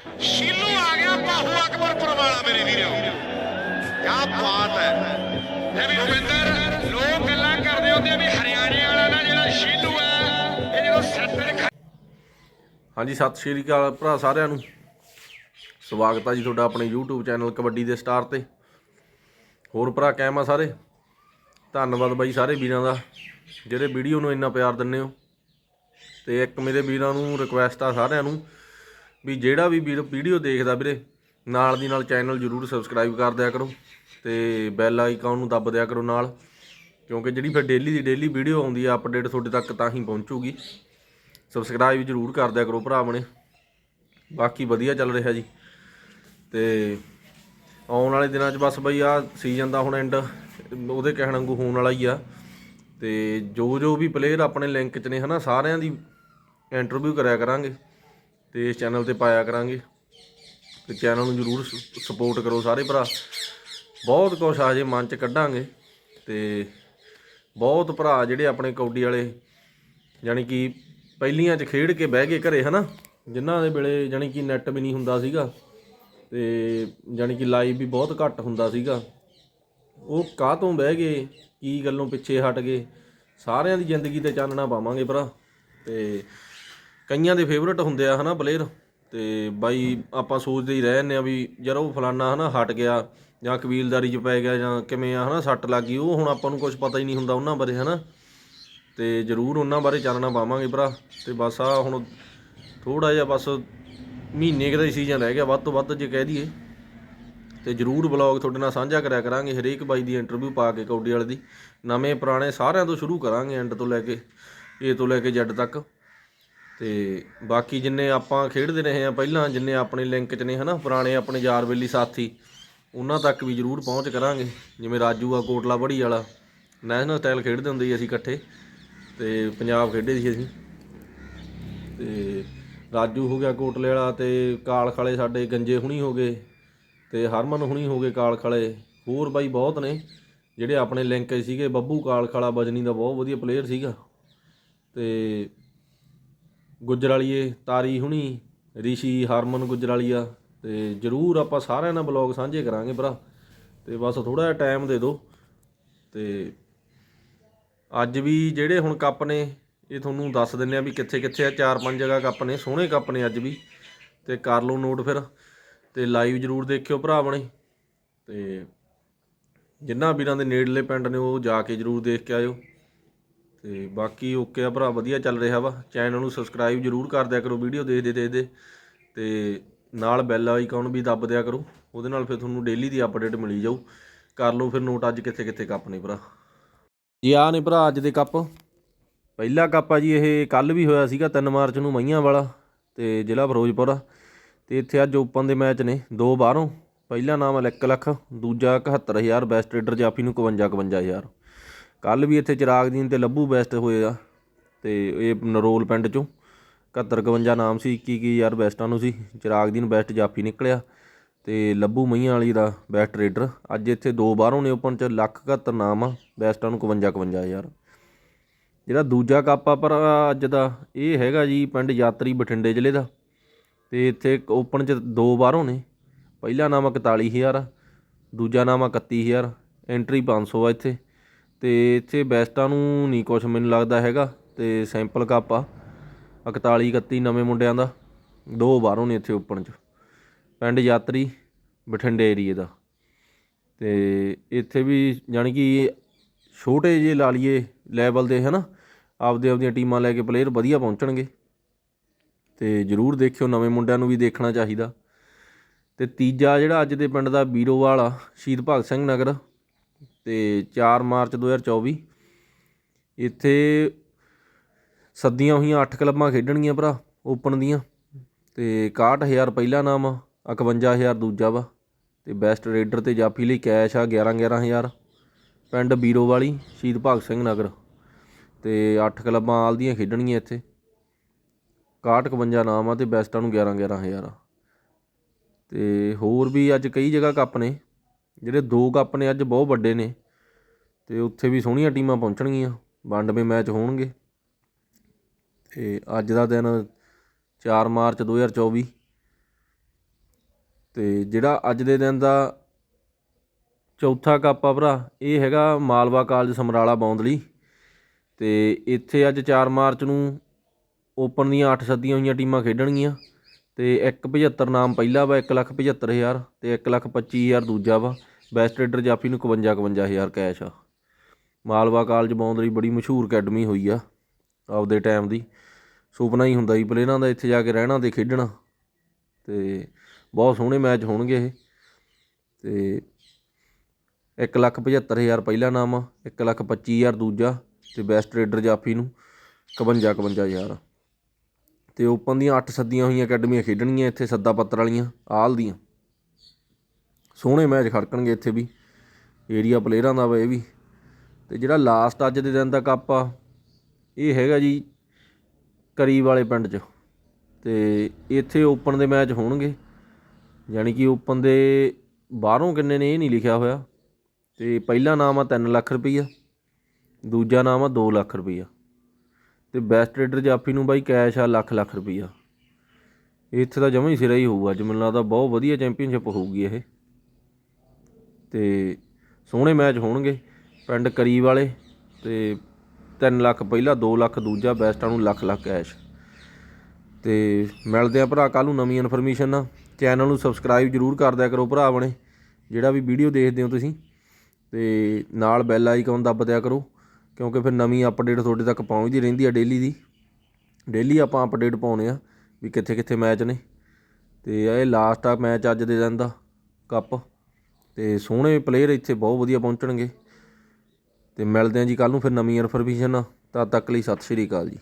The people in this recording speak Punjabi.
ਸ਼ੀਲੂ ਆ ਗਿਆ, ਬਾਹੂ ਅਕਬਰਪੁਰ ਵਾਲਾ ਮੇਰੇ ਵੀਰੋ। ਕੀ ਬਾਤ ਹੈ। ਇਹ ਵੀ ਰਵਿੰਦਰ, ਲੋਕ ਗੱਲਾਂ ਕਰਦੇ ਹੁੰਦੇ ਵੀ ਹਰਿਆਣੇ ਵਾਲਾ ਨਾ ਜਿਹੜਾ ਸ਼ੀਲੂ ਹੈ, ਇਹ ਜਦੋਂ ਸਿਰ ਤੇ ਹਾਂਜੀ, ਸਤਿ ਸ਼੍ਰੀ ਅਕਾਲ ਭਰਾ ਸਾਰਿਆਂ ਨੂੰ। ਸਵਾਗਤ ਹੈ ਜੀ ਤੁਹਾਡਾ ਆਪਣੇ YouTube ਚੈਨਲ ਕਬੱਡੀ ਦੇ ਸਟਾਰ ਤੇ। ਹੋਰ ਭਰਾ ਕਾਇਮ ਆ ਸਾਰੇ? ਧੰਨਵਾਦ ਬਾਈ ਸਾਰੇ ਵੀਰਾਂ ਦਾ, ਜਿਹੜੇ ਵੀਡੀਓ ਨੂੰ ਇੰਨਾ ਪਿਆਰ ਦਿੰਦੇ ਹੋ। ਤੇ ਇੱਕ ਮੇਰੇ ਵੀਰਾਂ ਨੂੰ ਰਿਕੁਐਸਟ ਆ ਸਾਰਿਆਂ ਨੂੰ ਵੀ ਜਿਹੜਾ ਵੀ ਵੀਡੀਓ ਦੇਖਦਾ ਵੀਰੇ, ਨਾਲ ਦੀ ਨਾਲ ਚੈਨਲ ਜਰੂਰ ਸਬਸਕ੍ਰਾਈਬ ਕਰ ਦਿਆ ਕਰੋ ਤੇ ਬੈਲ ਆਈਕਨ ਨੂੰ ਦੱਬ ਦਿਆ ਕਰੋ ਨਾਲ, ਕਿਉਂਕਿ ਜਿਹੜੀ ਫਿਰ ਡੇਲੀ ਦੀ ਡੇਲੀ ਵੀਡੀਓ ਆਉਂਦੀ ਆ ਅਪਡੇਟ ਤੁਹਾਡੇ ਤੱਕ ਤਾਂ ਹੀ ਪਹੁੰਚੂਗੀ। ਸਬਸਕ੍ਰਾਈਬ ਜਰੂਰ ਕਰ ਦਿਆ ਕਰੋ ਭਰਾ ਆਪਣੇ ਬਾਕੀ ਵਧੀਆ ਚੱਲ ਰਿਹਾ ਜੀ। ਤੇ ਆਉਣ ਵਾਲੇ ਦਿਨਾਂ 'ਚ ਬਸ ਬਈ ਆ ਸੀਜ਼ਨ ਦਾ ਹੁਣ ਐਂਡ ਉਹਦੇ ਕਹਿਣ ਵਾਂਗੂ ਹੋਣ ਵਾਲਾ ਹੀ ਆ। ਤੇ ਜੋ ਜੋ ਵੀ ਪਲੇਅਰ ਆਪਣੇ ਲਿੰਕ 'ਚ ਨੇ ਹਨਾ, ਸਾਰਿਆਂ ਦੀ ਇੰਟਰਵਿਊ ਕਰਿਆ ਕਰਾਂਗੇ। ਤੇ ਇਸ ਚੈਨਲ ਤੇ ਪਾਇਆ ਕਰਾਂਗੇ। ਤੇ ਚੈਨਲ ਨੂੰ ਜਰੂਰ ਸਪੋਰਟ ਕਰੋ ਸਾਰੇ ਭਰਾ। ਬਹੁਤ ਕੁਛ ਆ ਜੇ ਮਨ 'ਚ ਕੱਢਾਂਗੇ। ਤੇ ਬਹੁਤ ਭਰਾ ਜਿਹੜੇ ਆਪਣੇ ਕੌਡੀ ਵਾਲੇ, ਯਾਨੀ ਕਿ ਪਹਿਲੀਆਂ 'ਚ ਖੇਡ ਕੇ ਬਹਿ ਗਏ ਘਰੇ, ਹਨਾ? ਜਿਨ੍ਹਾਂ ਦੇ ਵੇਲੇ ਯਾਨੀ ਕਿ ਨੈੱਟ ਵੀ ਨਹੀਂ ਹੁੰਦਾ ਸੀਗਾ, ਤੇ ਯਾਨੀ ਕਿ ਲਾਈਵ ਵੀ ਬਹੁਤ ਘੱਟ ਹੁੰਦਾ ਸੀਗਾ। ਉਹ ਕਾਹ ਤੋਂ ਬਹਿ ਗਏ? ਕੀ ਗੱਲੋਂ ਪਿੱਛੇ ਹਟ ਗਏ? ਸਾਰਿਆਂ ਦੀ ਜ਼ਿੰਦਗੀ ਤੇ ਚਾਨਣਾ ਪਾਵਾਂਗੇ ਭਰਾ। ਤੇ ਕਈਆਂ ਦੇ ਫੇਵਰਟ ਹੁੰਦੇ ਆ ਹਨਾ ਪਲੇਅਰ ਤੇ ਬਾਈ ਆਪਾਂ ਸੋਚਦੇ ਹੀ ਰਹਿ ਜਾਂਦੇ ਆ ਵੀ ਯਾਰ ਉਹ ਫਲਾਨਾ ਹਨਾ ਹਟ ਗਿਆ ਜਾਂ ਕਬੀਲਦਾਰੀ 'ਚ ਪੈ ਗਿਆ ਜਾਂ ਕਿਵੇਂ ਆ ਹਨਾ ਸੱਟ ਲੱਗ ਗਈ, ਉਹ ਹੁਣ ਆਪਾਂ ਨੂੰ ਕੁਝ ਪਤਾ ਹੀ ਨਹੀਂ ਹੁੰਦਾ ਉਹਨਾਂ ਬਾਰੇ ਹਨਾ। ਤੇ ਜ਼ਰੂਰ ਉਹਨਾਂ ਬਾਰੇ ਚਾਨਣਾ ਪਾਵਾਂਗੇ ਭਰਾ। ਤੇ ਬਸ ਆ ਹੁਣ ਥੋੜਾ ਜਿਹਾ ਬਸ ਮਹੀਨੇ ਦਾ ਹੀ ਸੀਜ਼ਨ ਰਹਿ ਗਿਆ, ਵੱਧ ਤੋਂ ਵੱਧ ਜੇ ਕਹਿ ਦਈਏ। ਤੇ ਜਰੂਰ ਬਲੌਗ ਤੁਹਾਡੇ ਨਾਲ ਸਾਂਝਾ ਕਰਿਆ ਕਰਾਂਗੇ, ਹਰੇਕ ਬਾਈ ਦੀ ਇੰਟਰਵਿਊ ਪਾ ਕੇ ਕੌਡੀ ਵਾਲੇ ਦੀ। ਨਵੇਂ ਪੁਰਾਣੇ ਸਾਰਿਆਂ ਤੋਂ ਸ਼ੁਰੂ ਕਰਾਂਗੇ ਐਂਡ ਤੋਂ ਲੈ ਕੇ ਏ ਤੋਂ ਲੈ ਕੇ ਜੈਡ ਤੱਕ। ਤੇ ਬਾਕੀ ਜਿੰਨੇ ਆਪਾਂ ਖੇਡਦੇ ਰਹੇ ਆ ਪਹਿਲਾਂ, ਜਿੰਨੇ ਆਪਣੇ ਲਿੰਕ 'ਚ ਨੇ ਹਨਾ, ਪੁਰਾਣੇ ਆਪਣੇ ਯਾਰ ਬੇਲੀ ਸਾਥੀ, ਉਹਨਾਂ ਤੱਕ ਵੀ ਜਰੂਰ ਪਹੁੰਚ ਕਰਾਂਗੇ। ਜਿਵੇਂ ਰਾਜੂ ਆ ਕੋਟਲਾ ਬੜੀ ਵਾਲਾ ਨੈਸ਼ਨਲ ਸਟਾਈਲ ਖੇਡਦੇ ਹੁੰਦੇ ਸੀ ਅਸੀਂ ਇਕੱਠੇ, ਤੇ ਪੰਜਾਬ ਖੇਡੇ ਸੀ ਅਸੀਂ। ਤੇ ਰਾਜੂ ਹੋ ਗਿਆ ਕੋਟਲੇ ਵਾਲਾ ਤੇ ਕਾਲ ਖਾਲੇ ਸਾਡੇ ਗੰਜੇ ਹੁਣੀ ਹੋ ਗਏ, ਤੇ ਹਰਮਨ ਹੁਣੀ ਹੋ ਗਏ ਕਾਲ ਖਾਲੇ। ਹੋਰ ਬਾਈ ਬਹੁਤ ਨੇ, ਜਿਹੜੇ ਆਪਣੇ ਲਿੰਕ 'ਚ ਸੀਗੇ, ਬੱਬੂ ਕਾਲ ਖਾਲਾ, ਬਜਨੀ ਦਾ ਬਹੁਤ ਵਧੀਆ ਪਲੇਅਰ ਸੀਗਾ। ਤੇ ਗੁਜਰਾਲੀਏ ਤਾਰੀ ਹੁਣੀ, ਰਿਸ਼ੀ ਹਰਮਨ ਗੁਜਰਾਲੀਆ, ਤੇ ਜਰੂਰ ਆਪਾਂ ਸਾਰਿਆਂ ਨਾਲ ਬਲੌਗ ਸਾਂਝੇ ਕਰਾਂਗੇ ਭਰਾ। ਤੇ ਬਸ ਥੋੜਾ ਜਿਹਾ ਟਾਈਮ ਦੇ ਦਿਓ। ਤੇ ਅੱਜ ਵੀ ਜਿਹੜੇ ਹੁਣ ਕੱਪ ਨੇ, ਇਹ ਤੁਹਾਨੂੰ ਦੱਸ ਦਿੰਨੇ ਆ ਵੀ ਕਿੱਥੇ ਕਿੱਥੇ ਆ। ਚਾਰ ਪੰਜ ਜਗ੍ਹਾ ਕੱਪ ਨੇ, ਸੋਹਣੇ ਕੱਪ ਨੇ ਅੱਜ ਵੀ। ਤੇ ਕਰ ਲਓ ਨੋਟ ਫਿਰ। ਤੇ ਲਾਈਵ ਜਰੂਰ ਦੇਖਿਓ ਭਰਾ ਆਪਣੇ ਤੇ ਜਿੰਨਾ ਵੀਰਾਂ ਦੇ ਨੇੜਲੇ ਪਿੰਡ ਨੇ, ਉਹ ਜਾ ਕੇ ਜਰੂਰ ਦੇਖ ਕੇ ਆਇਓ। ਤੇ ਬਾਕੀ ਓਕੇ ਆ ਭਰਾ, ਵਧੀਆ ਚੱਲ ਰਿਹਾ ਵਾ। ਚੈਨਲ ਨੂੰ ਸਬਸਕ੍ਰਾਈਬ ਜਰੂਰ ਕਰ ਦਿਆ ਕਰੋ ਵੀਡੀਓ ਦੇਖਦੇ ਦੇਖਦੇ। ਤੇ ਨਾਲ ਬੈਲ ਆਈਕਨ ਵੀ ਦੱਬ ਦਿਆ ਕਰੋ, ਉਹਦੇ ਨਾਲ ਫਿਰ ਤੁਹਾਨੂੰ ਡੇਲੀ ਦੀ ਅਪਡੇਟ ਮਿਲੀ ਜਾਊ। ਕਰ ਲਓ ਫਿਰ ਨੋਟ ਅੱਜ ਕਿੱਥੇ ਕਿੱਥੇ ਕੱਪ ਨੇ ਭਰਾ। ਜੀ ਆ ਨੇ ਭਰਾ ਅੱਜ ਦੇ ਕੱਪ। ਪਹਿਲਾ ਕੱਪ ਆ ਜੀ, ਇਹ ਕੱਲ ਵੀ ਹੋਇਆ ਸੀਗਾ 3 ਮਾਰਚ ਨੂੰ ਮਈਆਂ ਵਾਲਾ, ਤੇ ਜ਼ਿਲ੍ਹਾ ਫਿਰੋਜ਼ਪੁਰ ਤੇ ਇੱਥੇ ਅੱਜ ਓਪਨ ਦੇ ਮੈਚ ਨੇ, ਦੋ ਬਾਹਰੋਂ। ਪਹਿਲਾ ਨਾਮ 1 ਲੱਖ ਦੂਜਾ 71000 ਬੈਸਟ ਰੇਡਰ ਜਾਫੀ ਨੂੰ 52 51000 ਕੱਲ ਵੀ ਇੱਥੇ ਚਿਰਾਗਦੀਨ ਤੇ ਲੱਭੂ ਬੈਸਟ ਹੋਏ ਆ ਤੇ ਇਹ ਨਰੋਲ ਪਿੰਡ ਚੋਂ 71 52 ਨਾਮ ਸੀ 21 ਯਾਰ ਬੈਸਟਾਂ ਨੂੰ ਸੀ ਚਿਰਾਗਦੀਨ ਬੈਸਟ ਜਾਫੀ ਨਿਕਲਿਆ ਤੇ ਲੱਭੂ ਮਈਆਂ ਵਾਲੀ ਦਾ ਬੈਸਟ ਰੇਡਰ ਅੱਜ ਇੱਥੇ ਦੋ ਬਾਹਰੋਂ ਨੇ ਓਪਨ ਚ ਲੱਖ 71 ਨਾਮ ਆ ਬੈਸਟਾਂ ਨੂੰ 52 51000 ਜਿਹੜਾ ਦੂਜਾ ਕੱਪ ਆ ਪਰ ਅੱਜ ਦਾ ਇਹ ਹੈਗਾ ਜੀ ਪਿੰਡ ਯਾਤਰੀ ਬਠਿੰਡੇ ਜ਼ਿਲ੍ਹੇ ਦਾ। ਤੇ ਇੱਥੇ ਓਪਨ ਚ ਦੋ ਬਾਹਰੋਂ ਨੇ ਪਹਿਲਾ ਨਾਮ 41000 ਆ, ਦੂਜਾ ਨਾਮ 31000 ਐਂਟਰੀ 500 ਆ ਇੱਥੇ। ਅਤੇ ਇੱਥੇ ਬੈਸਟਾਂ ਨੂੰ ਨਹੀਂ ਕੁਛ ਮੈਨੂੰ ਲੱਗਦਾ ਹੈਗਾ ਅਤੇ ਸੈਂਪਲ ਕੱਪ ਆ 41 31 ਨਵੇਂ ਮੁੰਡਿਆਂ ਦਾ, ਦੋ ਬਾਹਰੋਂ ਨੇ ਇੱਥੇ ਓਪਨ ਚ। ਪਿੰਡ ਯਾਤਰੀ, ਬਠਿੰਡੇ ਏਰੀਏ ਦਾ। ਅਤੇ ਇੱਥੇ ਵੀ ਜਾਣੀ ਕਿ ਛੋਟੇ ਜਿਹੇ ਲਾ ਲਈਏ ਲੈਵਲ ਦੇ, ਹਨਾ? ਆਪਦੇ ਆਪਦੀਆਂ ਟੀਮਾਂ ਲੈ ਕੇ ਪਲੇਅਰ ਵਧੀਆ ਪਹੁੰਚਣਗੇ। ਤੇ ਜਰੂਰ ਦੇਖਿਓ, ਨਵੇਂ ਮੁੰਡਿਆਂ ਨੂੰ ਵੀ ਦੇਖਣਾ ਚਾਹੀਦਾ। ਤੇ ਤੀਜਾ ਜਿਹੜਾ ਅੱਜ ਦੇ ਪਿੰਡ ਦਾ ਬੀਰੋਵਾਲ ਆ, ਸ਼ਹੀਦ ਭਗਤ ਸਿੰਘ ਨਗਰ ਤੇ 4 ਮਾਰਚ 2024 ਇੱਥੇ ਸੱਦੀਆਂ ਹੋਈਆਂ 8 ਕਲੱਬਾਂ ਖੇਡਣਗੀਆਂ ਭਰਾ, ਓਪਨ ਦੀਆਂ। ਤੇ 61000 ਪਹਿਲਾ ਨਾਮ ਆ 51000 ਦੂਜਾ ਵਾ। ਤੇ ਬੈਸਟ ਰੇਡਰ ਤੇ ਜਾਫੀ ਲਈ ਕੈਸ਼ ਆ 11 11000 ਪਿੰਡ ਬੀਰੋ ਵਾਲੀ ਸ਼ਹੀਦ ਭਗਤ ਸਿੰਘ ਨਗਰ। ਤੇ 8 ਕਲੱਬਾਂ ਆਲ ਦੀਆਂ ਖੇਡਣਗੀਆਂ ਇੱਥੇ। 61 51 ਨਾਮ ਆ ਤੇ ਬੈਸਟਾਂ ਨੂੰ 11 11000 ਆ। ਤੇ ਹੋਰ ਵੀ ਅੱਜ ਕਈ ਜਗ੍ਹਾ ਕੱਪ ਨੇ। ਜਿਹੜੇ ਦੋ ਕੱਪ ਨੇ ਅੱਜ ਬਹੁਤ ਵੱਡੇ ਨੇ ਅਤੇ ਉੱਥੇ ਵੀ ਸੋਹਣੀਆਂ ਟੀਮਾਂ ਪਹੁੰਚਣਗੀਆਂ ਵਨਡਵੇ ਮੈਚ ਹੋਣਗੇ। ਅਤੇ ਅੱਜ ਦਾ ਦਿਨ ਚਾਰ ਮਾਰਚ ਦੋ ਹਜ਼ਾਰ ਚੌਵੀ। ਅਤੇ ਜਿਹੜਾ ਅੱਜ ਦੇ ਦਿਨ ਦਾ ਚੌਥਾ ਕੱਪ ਆ ਭਰਾ, ਇਹ ਹੈਗਾ ਮਾਲਵਾ ਕਾਲਜ ਸਮਰਾਲਾ ਬੌਂਦਲੀ। ਅਤੇ ਇੱਥੇ ਅੱਜ 4 ਮਾਰਚ ਨੂੰ ਓਪਨ ਦੀਆਂ 8 ਸੱਦੀਆਂ ਹੋਈਆਂ ਟੀਮਾਂ ਖੇਡਣਗੀਆਂ। ਤੇ 175 ਨਾਮ ਪਹਿਲਾ ਵਾ 175000 ਤੇ 125000 ਦੂਜਾ ਵਾ। ਬੈਸਟ ਰੇਡਰ ਜਾਫੀ ਨੂੰ 51 51000 ਕੈਸ਼ ਆ। ਮਾਲਵਾ ਕਾਲਜ ਬੌਂਦਲੀ ਬੜੀ ਮਸ਼ਹੂਰ ਅਕੈਡਮੀ ਹੋਈ ਆ ਆਪਦੇ ਟਾਈਮ ਦੀ। ਸੁਪਨਾ ਹੀ ਹੁੰਦਾ ਸੀ ਪਲੇਅਰਾਂ ਦਾ, ਇੱਥੇ ਜਾ ਕੇ ਰਹਿਣਾ ਤੇ ਖੇਡਣਾ। ਤੇ ਬਹੁਤ ਸੋਹਣੇ ਮੈਚ ਹੋਣਗੇ ਇਹ। ਤੇ 175000 ਪਹਿਲਾ ਨਾਮ ਆ 125000 ਦੂਜਾ ਤੇ ਬੈਸਟ ਰੇਡਰ ਜਾਫੀ ਨੂੰ 51 51000 ਤੇ ਓਪਨ ਦੀਆਂ 8 ਸੱਦੀਆਂ ਹੋਈਆਂ ਅਕੈਡਮੀਆਂ ਖੇਡਣਗੀਆਂ ਇੱਥੇ ਸੱਦਾ ਪੱਤਰ ਵਾਲੀਆਂ, ਆਲ ਦੀਆਂ। ਸੋਹਣੇ ਮੈਚ ਖੜਕਣਗੇ ਇੱਥੇ ਵੀ ਏਰੀਆ ਪਲੇਅਰਾਂ ਦਾ ਵਾ ਇਹ ਵੀ। ਤੇ ਜਿਹੜਾ ਲਾਸਟ ਅੱਜ ਦੇ ਦਿਨ ਦਾ ਕੱਪ ਆ, ਇਹ ਹੈਗਾ ਜੀ ਕਰੀਬ ਵਾਲੇ ਪਿੰਡ 'ਚ। ਤੇ ਇੱਥੇ ਓਪਨ ਦੇ ਮੈਚ ਹੋਣਗੇ, ਯਾਨੀ ਕਿ ਓਪਨ ਦੇ ਬਾਹਰੋਂ ਕਿੰਨੇ ਨੇ ਇਹ ਨਹੀਂ ਲਿਖਿਆ ਹੋਇਆ। ਤੇ ਪਹਿਲਾ ਨਾਮ ਆ 3 ਲੱਖ ਰੁਪਈਆ, ਦੂਜਾ ਨਾਮ ਆ 2 ਲੱਖ ਰੁਪਈਆ। ਤੇ ਬੈਸਟ ਰੇਡਰ ਜਾਫੀ ਨੂੰ ਬਾਈ ਕੈਸ਼ ਆ ਲੱਖ ਲੱਖ ਰੁਪਈਆ। ਇੱਥੇ ਤਾਂ ਜਮਾਂ ਹੀ ਸਿਰਾ ਹੀ ਹੋਊਗਾ ਅੱਜ, ਮੈਨੂੰ ਲੱਗਦਾ ਬਹੁਤ ਵਧੀਆ ਚੈਂਪੀਅਨਸ਼ਿਪ ਹੋਊਗੀ ਇਹ। ਤੇ ਸੋਹਣੇ ਮੈਚ ਹੋਣਗੇ ਪਿੰਡ ਕਰੀਬ ਵਾਲੇ ਤੇ 3 ਲੱਖ ਪਹਿਲਾ 2 ਲੱਖ ਦੂਜਾ ਬੈਸਟਾਂ ਨੂੰ ਲੱਖ ਲੱਖ ਕੈਸ਼ ਤੇ ਮਿਲਦੇ ਆ ਭਰਾ ਕੱਲ ਨੂੰ ਨਵੀਂ ਇਨਫੋਰਮੇਸ਼ਨ ਨਾਲ। ਚੈਨਲ ਨੂੰ ਸਬਸਕ੍ਰਾਈਬ ਜਰੂਰ ਕਰ ਦਿਆ ਕਰੋ ਭਰਾ ਬਣੇ, ਜਿਹੜਾ ਵੀ ਵੀਡੀਓ ਦੇਖਦੇ ਹੋ ਤੁਸੀਂ। ਤੇ ਨਾਲ ਬੈਲ ਆਈਕਨ ਦੱਬ ਦਿਆ ਕਰੋ। ਕਿਉਂਕਿ ਫਿਰ ਨਵੀਂ ਅਪਡੇਟ ਤੁਹਾਡੇ ਤੱਕ ਪਹੁੰਚਦੀ ਰਹਿੰਦੀ ਆ ਡੇਲੀ ਦੀ। ਡੇਲੀ ਆਪਾਂ ਅਪਡੇਟ ਪਾਉਨੇ ਆ ਵੀ ਕਿੱਥੇ ਕਿੱਥੇ ਮੈਚ ਨੇ। ਤੇ ਇਹ ਲਾਸਟ ਆ ਮੈਚ ਅੱਜ ਦੇ ਦਿਨ ਦਾ ਕੱਪ ਤੇ ਸੋਹਣੇ ਪਲੇਅਰ ਇੱਥੇ ਬਹੁਤ ਵਧੀਆ ਪਹੁੰਚਣਗੇ। ਤੇ ਮਿਲਦੇ ਆ ਜੀ ਕੱਲ ਨੂੰ ਫਿਰ ਨਵੀਂ ਇਨਫੋਰਮੇਸ਼ਨ ਤਦ ਤੱਕ ਲਈ ਸਤਿ ਸ਼੍ਰੀ ਅਕਾਲ ਜੀ।